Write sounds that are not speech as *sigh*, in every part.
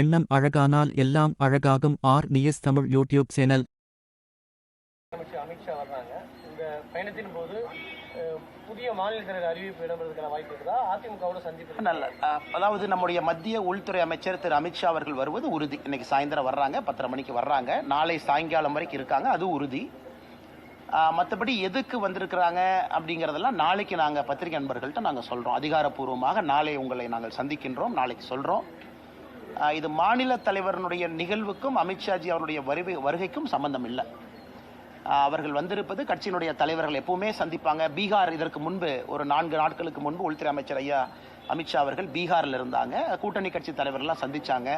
எண்ணம் அழகானால் எல்லாம் அழகாகும். R. News Tamil YouTube channel. அமைச்சர் அமித்ஷா வர்றாங்க. இந்த பயணத்தின் போது புதிய மாநில தலைவர் அறிவிப்பு இடம்பெறதுக்கான வாய்ப்பு இருக்குதா? அதிமுகவோட சந்திப்பு நல்ல அதாவது நம்முடைய மத்திய உள்துறை அமைச்சர் திரு அமித்ஷா அவர்கள் வருவது உறுதி. இன்னைக்கு சாயந்தரம் வர்றாங்க பத்தரை மணிக்கு வர்றாங்க. நாளை சாயங்காலம் வரைக்கும் இருக்காங்க அது உறுதி. மற்றபடி எதுக்கு வந்திருக்கிறாங்க அப்படிங்கிறதெல்லாம் நாளைக்கு நாங்கள் பத்திரிகை நண்பர்கள்ட்ட நாங்கள் சொல்கிறோம் அதிகாரப்பூர்வமாக நாளை உங்களை நாங்கள் சந்திக்கின்றோம் நாளைக்கு சொல்கிறோம் இது மாநில தலைவருடைய நிகழ்வுக்கும் அமித்ஷாஜி அவருடைய வருகை வருகைக்கும் சம்பந்தம் இல்லை அவர்கள் வந்திருப்பது கட்சியினுடைய தலைவர்கள் எப்பவுமே சந்திப்பாங்க. பீகார் இதற்கு முன்பு ஒரு நான்கு நாட்களுக்கு முன்பு உள்துறை அமைச்சர் ஐயா அமித்ஷா அவர்கள் பீகாரில் இருந்தாங்க. கூட்டணி கட்சி தலைவர்கள்லாம் சந்திச்சாங்க.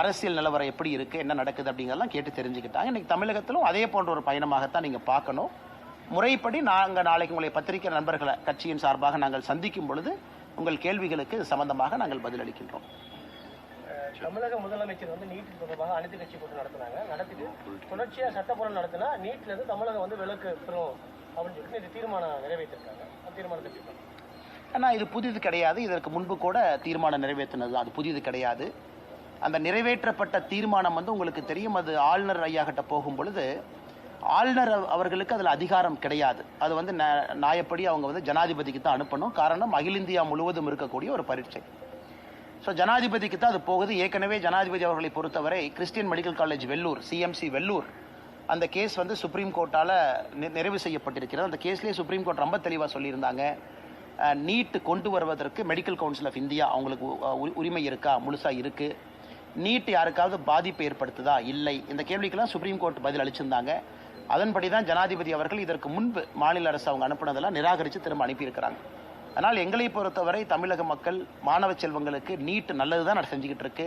அரசியல் நிலவரம் எப்படி இருக்குது என்ன நடக்குது அப்படிங்கிறதெல்லாம் கேட்டு தெரிஞ்சுக்கிட்டாங்க. இன்றைக்கி தமிழகத்திலும் அதே போன்ற ஒரு பயணமாகத்தான் நீங்கள் பார்க்கணும். முறைப்படி நாங்கள் நாளைக்கு உங்களை பத்திரிகை நண்பர்களை கட்சியின் சார்பாக நாங்கள் சந்திக்கும் பொழுது உங்கள் கேள்விகளுக்கு சம்பந்தமாக நாங்கள் பதிலளிக்கின்றோம். தமிழக முதலமைச்சர் வந்து நீட் தொடர்பாக அனைத்து கட்சி கூட்டம் நடத்தினாங்க. நடத்திட்டு தொடர்ச்சியா சட்டப்பூர்வம் நடத்தினா நீட்ல இருந்து தமிழகம் வந்து விலக்கு பெறும் அப்படின்னு சொல்லிட்டு நேற்று தீர்மானம் நிறைவேற்றிருக்காங்க. அந்த தீர்மானத்தை பார்க்கறீங்க? ஆனால் இது புதிது கிடையாது. இதற்கு முன்பு கூட தீர்மானம் நிறைவேற்றினது. தான். அது புதிது கிடையாது. அந்த நிறைவேற்றப்பட்ட தீர்மானம் வந்து உங்களுக்கு தெரியும். அது ஆளுநர் ஐயா கிட்ட போகும் பொழுது ஆளுநர் அவ- அவர்களுக்கு அதில் அதிகாரம் கிடையாது. அது வந்து நியாயப்படி அவங்க வந்து ஜனாதிபதிக்கு தான் அனுப்பணும். காரணம் அகில இந்தியா முழுவதும் இருக்கக்கூடிய ஒரு பரீட்சை. ஸோ ஜனாதிபதிக்கு தான் அது போகுது. ஏற்கனவே ஜனாதிபதி அவர்களை பொறுத்தவரை Christian medical college Vellore CMC Vellore அந்த கேஸ் வந்து சுப்ரீம் கோர்ட்டால் நிறைவு செய்யப்பட்டிருக்கிறது. அந்த கேஸ்லேயே சுப்ரீம் கோர்ட் ரொம்ப தெளிவாக சொல்லியிருந்தாங்க. நீட் கொண்டு வருவதற்கு மெடிக்கல் கவுன்சில் ஆஃப் இந்தியா அவங்களுக்கு உரிமை இருக்கா? முழுசாக இருக்குது நீட் யாருக்காவது பாதிப்பு ஏற்படுத்துதா? இல்லை. இந்த கேள்விக்கெல்லாம் சுப்ரீம் கோர்ட் பதில் அளிச்சிருந்தாங்க. அதன்படி தான் ஜனாதிபதி அவர்கள் இதற்கு முன்பு மாநில அரசு அவங்க அனுப்பினதெல்லாம் நிராகரித்து திரும்ப அனுப்பியிருக்கிறாங்க. அதனால் எங்களை பொறுத்தவரை தமிழக மக்கள் மாணவ செல்வங்களுக்கு நீட் நல்லது தான் செஞ்சுக்கிட்டு இருக்கு.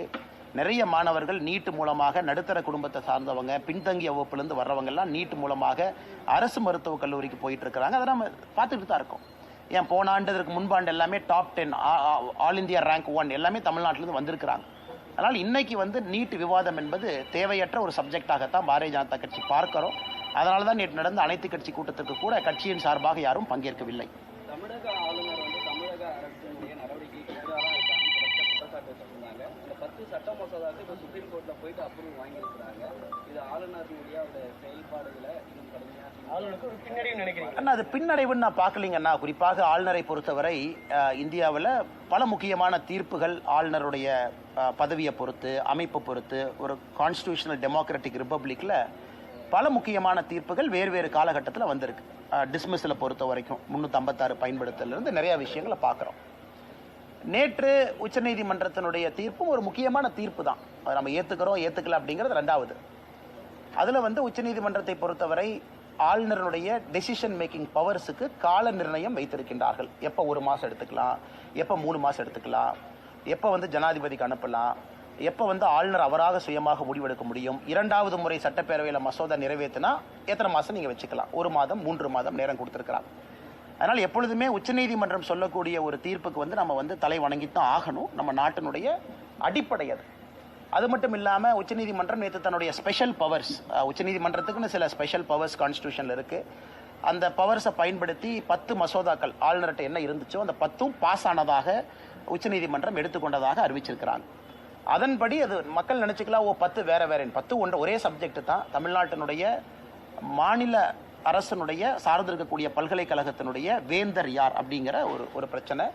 நிறைய மாணவர்கள் நீட்டு மூலமாக நடுத்தர குடும்பத்தை சார்ந்தவங்க பின்தங்கிய வகுப்புலேருந்து வர்றவங்கெல்லாம் நீட் மூலமாக அரசு மருத்துவக் கல்லூரிக்கு போயிட்டு இருக்கிறாங்க. அதை நம்ம பார்த்துக்கிட்டு தான் இருக்கோம். ஏன் போன ஆண்டு இதற்கு முன்பாண்டு எல்லாமே top ten all India rank one எல்லாமே தமிழ்நாட்டிலேருந்து வந்திருக்கிறாங்க. அதனால் இன்னைக்கு வந்து நீட் விவாதம் என்பது தேவையற்ற ஒரு சப்ஜெக்டாகத்தான் பாரதிய ஜனதா கட்சி பார்க்கிறோம். அதனால தான் நேற்று நடந்த அனைத்து கட்சி கூட்டத்திற்கு கூட கட்சியின் சார்பாக யாரும் பங்கேற்கவில்லை. தமிழக ஆளுநர் வந்து தமிழக அரசினுடைய நடவடிக்கைக்கு எதிராக இருக்காங்க குற்றச்சாட்டு வச்சிருந்தாங்க இந்த பத்து சட்ட மசோதாவுக்கு இப்போ சுப்ரீம் கோர்ட்ல போயிட்டு அப்ரூவ் வாங்கியிருக்கிறாங்க. இது ஆளுநருடைய அவருடைய செயல்பாடுகளை இன்னும் கடுமையாக அண்ணா அது பின்னடைவுன்னு நான் பார்க்கலீங்கண்ணா. குறிப்பாக ஆளுநரை பொறுத்தவரை இந்தியாவில் பல முக்கியமான தீர்ப்புகள் ஆளுநருடைய பதவியை பொறுத்து அமைப்பை பொறுத்து ஒரு கான்ஸ்டியூஷனல் டெமோக்ராட்டிக் ரிப்பப்ளிக்கில் பல முக்கியமான தீர்ப்புகள் வேறு வேறு காலகட்டத்தில் வந்திருக்கு. டிஸ்மிஸில் பொறுத்த வரைக்கும் முந்நூற்றம்பத்தாறு பயன்படுத்தலேருந்து நிறைய விஷயங்களை பார்க்குறோம். நேற்று உச்சநீதிமன்றத்தினுடைய தீர்ப்பும் ஒரு முக்கியமான தீர்ப்பு தான் அதை நம்ம ஏற்றுக்கிறோம் ஏற்றுக்கல அப்படிங்கிறது ரெண்டாவது. அதில் வந்து உச்சநீதிமன்றத்தை பொறுத்தவரை ஆளுநருடைய டெசிஷன் மேக்கிங் பவர்ஸுக்கு கால நிர்ணயம் வைத்திருக்கின்றார்கள். எப்போ ஒரு மாதம் எடுத்துக்கலாம் எப்போ மூணு மாதம் எடுத்துக்கலாம் எப்போ வந்து ஜனாதிபதிக்கு அனுப்பலாம் எப்போ வந்து ஆளுநர் அவராக சுயமாக முடிவெடுக்க முடியும் இரண்டாவது முறை சட்டப்பேரவையில் மசோதா நிறைவேற்றினா எத்தனை மாதம் நீங்கள் வச்சுக்கலாம்? ஒரு மாதம் மூன்று மாதம் நேரம் கொடுத்துருக்கிறாங்க அதனால் எப்பொழுதுமே உச்சநீதிமன்றம் சொல்லக்கூடிய ஒரு தீர்ப்புக்கு வந்து நம்ம வந்து தலை வணங்கித்தான் ஆகணும். நம்ம நாட்டினுடைய அடிப்படை அது அது மட்டும் இல்லாமல் உச்சநீதிமன்றம் நேற்று தன்னுடைய ஸ்பெஷல் பவர்ஸ் உச்சநீதிமன்றத்துக்குன்னு சில ஸ்பெஷல் பவர்ஸ் கான்ஸ்டியூஷனில் இருக்குது அந்த பவர்ஸை பயன்படுத்தி பத்து மசோதாக்கள் ஆளுநர்கிட்ட என்ன இருந்துச்சோ அந்த பத்தும் பாஸ் ஆனதாக உச்சநீதிமன்றம் எடுத்துக்கொண்டதாக அறிவிச்சிருக்கிறாங்க. அதன்படி அது மக்கள் நினச்சிக்கலாம் ஓ பத்து வேற வேறேன்னு. பத்து ஒன்று ஒரே சப்ஜெக்ட் தான். தமிழ்நாட்டினுடைய மாநில அரசனுடைய சார்ந்திருக்கக்கூடிய பல்கலைக்கழகத்தினுடைய வேந்தர் யார் அப்படிங்கிற ஒரு ஒரு பிரச்சனை.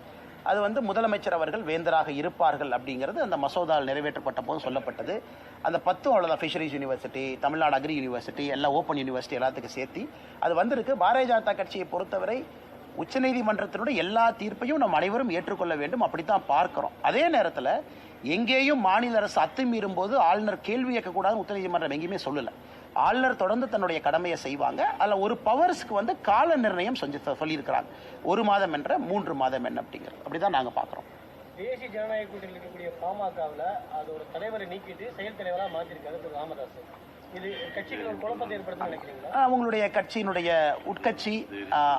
அது வந்து முதலமைச்சர் அவர்கள் வேந்தராக இருப்பார்கள் அப்படிங்கிறது அந்த மசோதாவில் நிறைவேற்றப்பட்ட போது சொல்லப்பட்டது. அந்த பத்து அவ்வளோதான் fisheries university Tamil Nadu agri university எல்லாம் ஓப்பன் யூனிவர்சிட்டி எல்லாத்துக்கும் சேர்த்து அது வந்திருக்கு. பாரதிய ஜனதா கட்சியை பொறுத்தவரை உச்சநீதிமன்றத்தினுடைய எல்லா தீர்ப்பையும் நம்ம அனைவரும் ஏற்றுக்கொள்ள வேண்டும். அப்படித்தான் பார்க்கிறோம். அதே நேரத்தில் எங்கேயும் மாநில அரசு அத்துமீறும் போது ஆளுநர் கேள்வி கேட்கக்கூடாதுன்னு உச்சநீதிமன்றம் எங்கேயுமே சொல்லலை. ஆளுநர் தொடர்ந்து தன்னுடைய கடமையை செய்வாங்க. அதில் ஒரு பவர்ஸ்க்கு வந்து கால நிர்ணயம் செஞ்சு சொல்லியிருக்கிறாங்க. ஒரு மாதம் என்ற மூன்று மாதம் என்ன அப்படிங்கிறது. அப்படிதான் நாங்கள் பார்க்குறோம். தேசிய ஜனநாயக கூட்டணியில் இருக்கக்கூடிய பாமகவில் அதோட தலைவரை நீக்கிட்டு செயல் தலைவராக மாற்றிருக்காரு திரு ராமதாஸ் அவங்களுடைய கட்சியினுடைய உட்கட்சி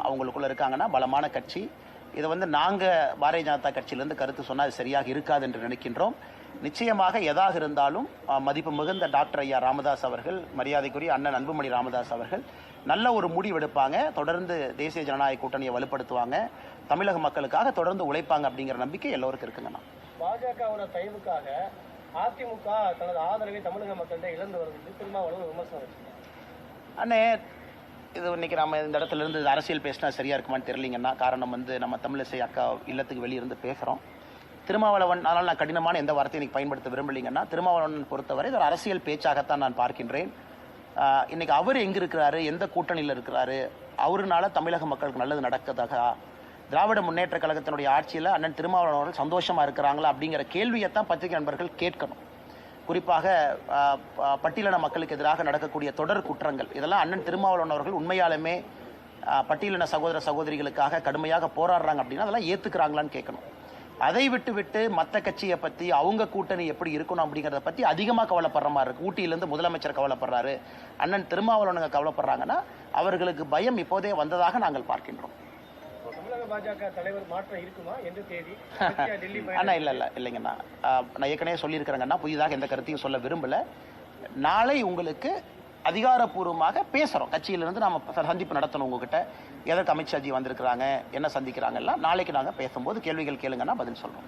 அவங்களுக்குள்ள இருக்காங்கன்னா பலமான கட்சி. இதை வந்து நாங்கள் பாரதிய ஜனதா கட்சியிலேருந்து கருத்து சொன்னால் அது சரியாக இருக்காது என்று நினைக்கின்றோம். நிச்சயமாக எதாக இருந்தாலும் மதிப்பு மிகுந்த டாக்டர் ஐயா ராமதாஸ் அவர்கள் மரியாதைக்குரிய அண்ணன் அன்புமணி ராமதாஸ் அவர்கள் நல்ல ஒரு முடிவெடுப்பாங்க தொடர்ந்து தேசிய ஜனநாயக கூட்டணியை வலுப்படுத்துவாங்க. தமிழக மக்களுக்காக தொடர்ந்து உழைப்பாங்க அப்படிங்கிற நம்பிக்கை எல்லோருக்கும் இருக்குங்கண்ணா பாஜகவோட தயவுக்காக அதிமுக தனது ஆதரவை தமிழக மக்கள்கிட்ட இழந்து வருது திருமாவளவன் விமர்சனம் அண்ணே இது இன்னைக்கு நம்ம இந்த இடத்துல இருந்து இது அரசியல் பேசினா சரியாக இருக்குமான்னு தெரியலிங்கன்னா காரணம் வந்து நம்ம தமிழிசை அக்கா இல்லத்துக்கு வெளியே இருந்து பேசுகிறோம் திருமாவளவன் அதனால் நான் கடினமான எந்த வார்த்தையும் எனக்கு பயன்படுத்த விரும்பலைங்கன்னா திருமாவளவன் பொறுத்தவரை இது ஒரு அரசியல் பேச்சாகத்தான் நான் பார்க்கின்றேன். இன்றைக்கி அவர் எங்கே இருக்கிறாரு? எந்த கூட்டணியில் இருக்கிறாரு? அவருனால தமிழக மக்களுக்கு நல்லது நடக்கதாக திராவிட முன்னேற்ற கழகத்தினுடைய ஆட்சியில் அண்ணன் திருமாவளவன் அவர்கள் இருக்கிறாங்களா அப்படிங்கிற கேள்வியை தான் பத்திரிகை நண்பர்கள் கேட்கணும். குறிப்பாக பட்டியலின மக்களுக்கு எதிராக நடக்கக்கூடிய தொடர் குற்றங்கள். இதெல்லாம் அண்ணன் திருமாவளவன் அவர்கள் உண்மையாலுமே பட்டியலின சகோதர சகோதரிகளுக்காக கடுமையாக போராடுறாங்க அப்படின்னா அதெல்லாம் ஏற்றுக்கிறாங்களான்னு கேட்கணும். அதை விட்டு விட்டு மற்ற கட்சியை பற்றி அவங்க கூட்டணி எப்படி இருக்கணும் அப்படிங்கிறத பற்றி அதிகமாக கவலைப்படுற மாதிரி இருக்குது ஊட்டியிலேருந்து முதலமைச்சர் கவலைப்படுறாரு. அண்ணன் திருமாவளவனுங்க கவலைப்படுறாங்கன்னா அவர்களுக்கு பயம் இப்போதே வந்ததாக நாங்கள் பார்க்கின்றோம். தமிழக பாஜக தலைவர் மாற்றம் இருக்குமா? எந்த தேதி? *laughs* அண்ணா இல்லை இல்லை இல்லைங்கண்ணா நான் ஏற்கனவே சொல்லியிருக்கிறேங்கண்ணா புதிதாக எந்த கருத்தையும் சொல்ல விரும்பல. நாளை உங்களுக்கு அதிகாரப்பூர்வமாக பேசுகிறோம் கட்சியிலிருந்து நாம சந்திப்பு நடத்தணும் உங்ககிட்ட. எதற்கு அமித்ஷாஜி வந்திருக்கிறாங்க? என்ன சந்திக்கிறாங்கலாம்? நாளைக்கு நாங்கள் பேசும்போது கேள்விகள் கேளுங்கன்னா பதில் சொல்கிறோம்